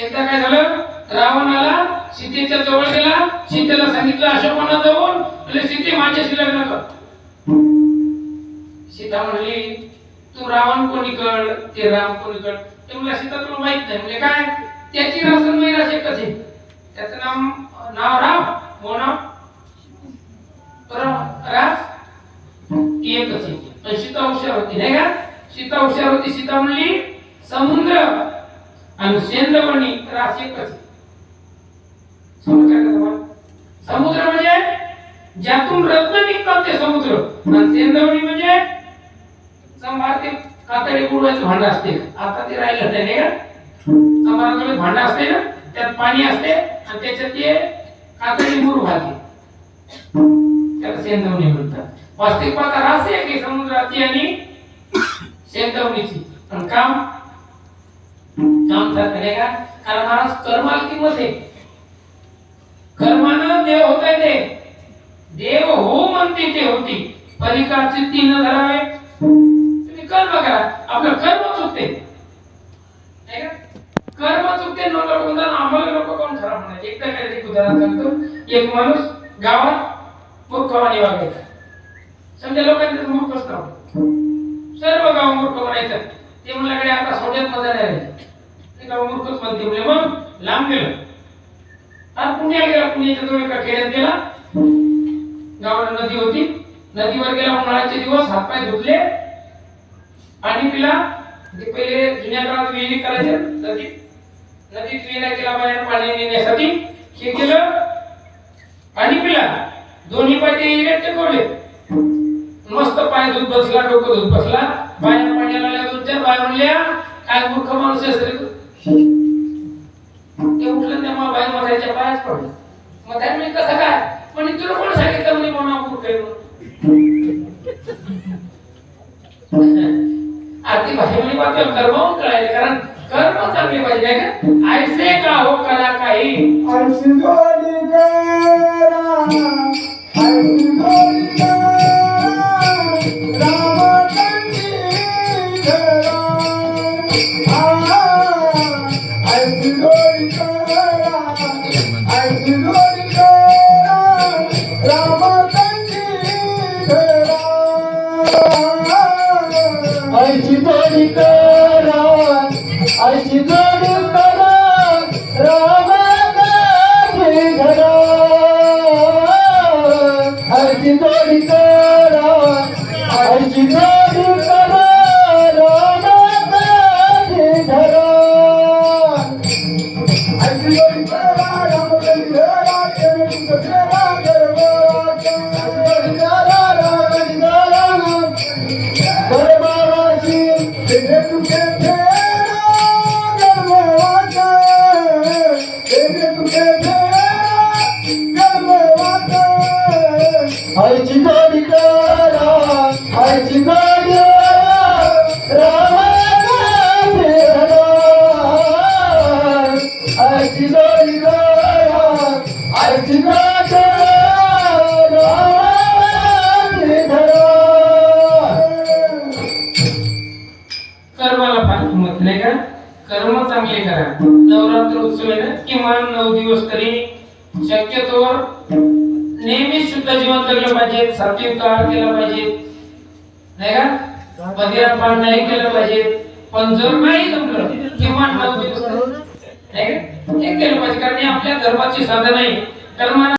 एकदा काय झालं? रावण आला सीतेच्या जवळ गेला सीतेला सांगितलं अशोकांना जाऊन म्हणजे सीते माझ्याशी लग्न कर. सीता म्हणली तू रावण कोणीकड ते राम कोणीकड ते मला सीता तुला माहीत नाही. म्हणजे काय? त्याची रासन मैरास एकच आहे त्याचं नाम नाव राम हो नाव रास ती एकच आहे पण सीता हुशार होती नाही का? सीता हुशार होती. सीता म्हणली समुद्र आणि सेंदवणी रास एकच आहे. का समुद्र म्हणजे ज्यातून रत्न निघतात ते समुद्र. आणि सेंद्रमणी म्हणजे संभार ते कातडी गुळवायचं भांड असते. आता ते राहिलं नाही नाही का? भांड असते ना? त्यात पाणी असते आणि त्याच्यात ते कातडी मूर घालते त्याला सेंदवणी म्हणतात. वास्तविक पाहता रास आहे की समुद्राची आणि सेंदवणीची पण काम काम सारखं नाही का कारण महाराज कर्माला किंमत आहे. कर्मानं देव होत ते. देव हो म्हणते ते होती. परिकाची तीन धरावे. तुम्ही कर्म करा. आपलं कर्म चुकते. कर्म चुकते न लोक आम्हाला लोक कोण खरा म्हणायचे? एकदा काय एक उदाहरण सांगतो. एक माणूस गावात मूर्खवाणी वागायचा. समजा लोकांचे मूर्खच राहतो सर्व गाव मूर्ख म्हणायचं. ते म्हणल्याकडे आता सोड्यात मजा नाही राहिली. ते गाव मूर्खच म्हणते म्हणजे मग लांब गेलं. हा पुण्याला गेला पुण्याच्या जवळ एका खेड्यात गेला. गावाला नदी होती. नदीवर गेला उन्हाळ्याचे दिवस हातपाय धुतले. पाणी पिला ते पहिले जुन्या काळात विहिरी करायचे नदीत नदीत विहिरा केला बाहेर पाणी नेण्यासाठी हे केलं. पाणी पिला दोन्ही पाय ते इरेट टेकवले मस्त पाय धुत बसला डोकं धुत बसला. बाहेर पाण्याला दोन चार बाय म्हणल्या काय मूर्ख माणूस असेल ते उठलं तेव्हा बाई मरायच्या पायाच पडलं. मग त्या मी कसं काय? पण तुला कोण सांगितलं म्हणे म्हणा कुठे आहे म्हणून आरती भाषे म्हणे कर्मावून कळायला कारण कर्म चांगले पाहिजे का? ऐसे का हो कला काही. ऐसी जोडी करा आईची गाडी करा आईची गाडी कर्माला फार किंमत नाही का? कर्म चांगले करा. नवरात्र उत्सव आहे किमान नऊ दिवस तरी शक्यतो नेहमी शुद्ध जीवन जगलं पाहिजे सात्विक आहार केला पाहिजे. नाही का? मदिरा पान नाही केलं पाहिजे. पण जर नाही जमलं किमान नऊ दिवस नाही का? हे केलं पाहिजे कारण आपल्या धर्माची साधन आहे. कर्माला